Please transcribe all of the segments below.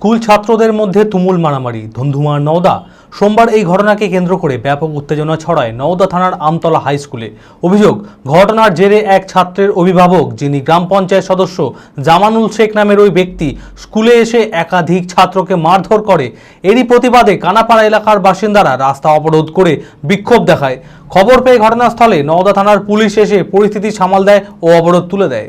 School ছাত্রদের মধ্যে তুমুল মারামারি, ধুন্ধুমার নওদা। সোমবার এই ঘটনাকে কেন্দ্র করে ব্যাপক উত্তেজনা ছড়ায় নওদা থানার আমতলা হাই স্কুলে। অভিযোগ, ঘটনার জেরে এক ছাত্রের অভিভাবক, যিনি গ্রাম পঞ্চায়েত সদস্য জামানুল শেখ নামের ওই ব্যক্তি, স্কুলে এসে একাধিক ছাত্রকে মারধর করে। এরই প্রতিবাদে কানাপাড়া এলাকার বাসিন্দারা রাস্তা অবরোধ করে বিক্ষোভ দেখায়। খবর পেয়ে ঘটনাস্থলে নওদা থানার পুলিশ এসে পরিস্থিতি সামাল দেয় ও অবরোধ তুলে দেয়।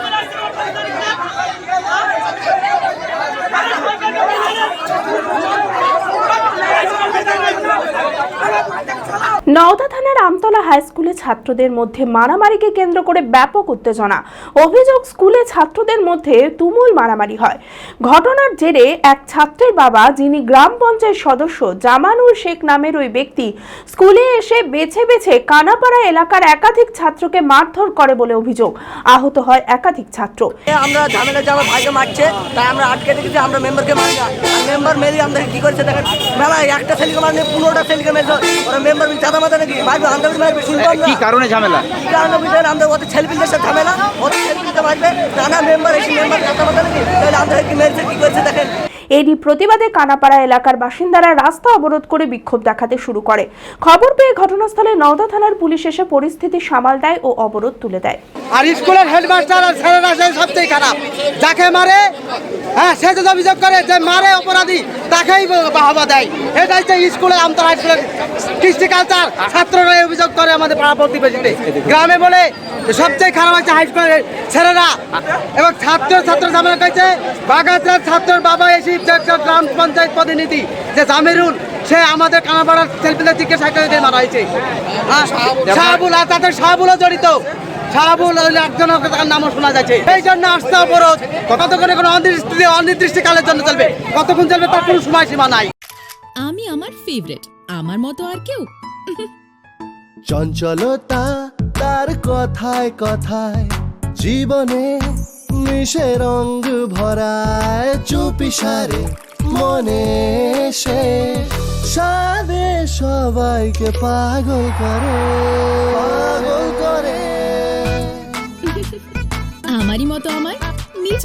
Nawda থানার আমতলা হাই স্কুলে ছাত্রদের মধ্যে মারামারিকে কেন্দ্র করে ব্যাপক উত্তেজনা। অভিযোগ, স্কুলে ছাত্রদের মধ্যে তুমুল মারামারি হয়। ঘটনার জেরে এক ছাত্রের বাবা, যিনি গ্রাম পঞ্চায়েত সদস্য জামানুর শেখ নামের ওই ব্যক্তি, স্কুলে এসে বেছে বেছে কানাপাড়া এলাকার একাধিক ছাত্রকে মারধর করে বলে অভিযোগ। আহত হয় একাধিক ছাত্র। আমরা ঝামেলা যে আমার ভাইকে মারছে, তাই আমরা আটকে রেখেছি, আমরা মেম্বারকে মারি মেম্বার কি করেছে, দেখেন একটা ছেলেকে মারলে ছেলেকে মেম্বার নাকি মারবে আন্দাজ মারবে কি কারণে ঝামেলা? কি কারণে বুঝলেন আমরা ওদের ছেলেপিলদের সাথে ঝামেলা ওদের ছেলেপিলকে মারবে নানা মেম্বার এসে মেম্বার কথা বলতে নাকি? তাহলে আমাদের কি মেরেছে কি করেছে দেখেন। এরই প্রতিবাদে কানাপাড়া এলাকার বাসিন্দারা রাস্তা অবরোধ করে বিক্ষোভ দেখাতে শুরু করে। খবর পেয়ে ঘটনাস্থলে নওদা থানার পুলিশ এসে পরিস্থিতি সামাল দেয় ও অবরোধ তুলে দেয়। আর স্কুলের হেডমাস্টার আর স্যারেরা সেই সবচেয়ে খারাপ। যাকে মারে হ্যাঁ সে যদি অভিযোগ করে যে মারে অপরাধী তাকেই বাহবা দেয়। এটা হচ্ছে স্কুলের আমতলা হাই স্কুলের কৃষ্টি কালচার ছাত্ররা অভিযোগ করে আমাদের পাড়া প্রতিবেশীতে। গ্রামে বলে সবচেয়ে খারাপ হচ্ছে হাই স্কুলের ছেলেরা। এবং ছাত্র ছাত্র ঝামেলা করেছে। বাগাতের ছাত্রের বাবা এসে যে গ্রাম পঞ্চায়েত প্রতিনিধি যে জামিরুল সে আমাদের কানাপাড়ার দিকে সাইকেল দিয়ে মারা হয়েছে। হ্যাঁ, শাহাবুল আর তাদের শাহাবুলও জড়িত। একজন তার নামও শোনা যাচ্ছে। এই জন্য আসতে অবরোধ কতক্ষণ কোনো অনির্দিষ্ট অনির্দিষ্টকালের জন্য চলবে? কতক্ষণ চলবে তার কোনো সময়সীমা নাই। আমি আমার ফেভারিট আমার মতো আর কেউ? চঞ্চলতা তার কথায় কথায় জীবনে মিশে রঙ ভরায় চুপি সারে মনে সে। সাদে সবাইকে পাগল করে পাগল করে।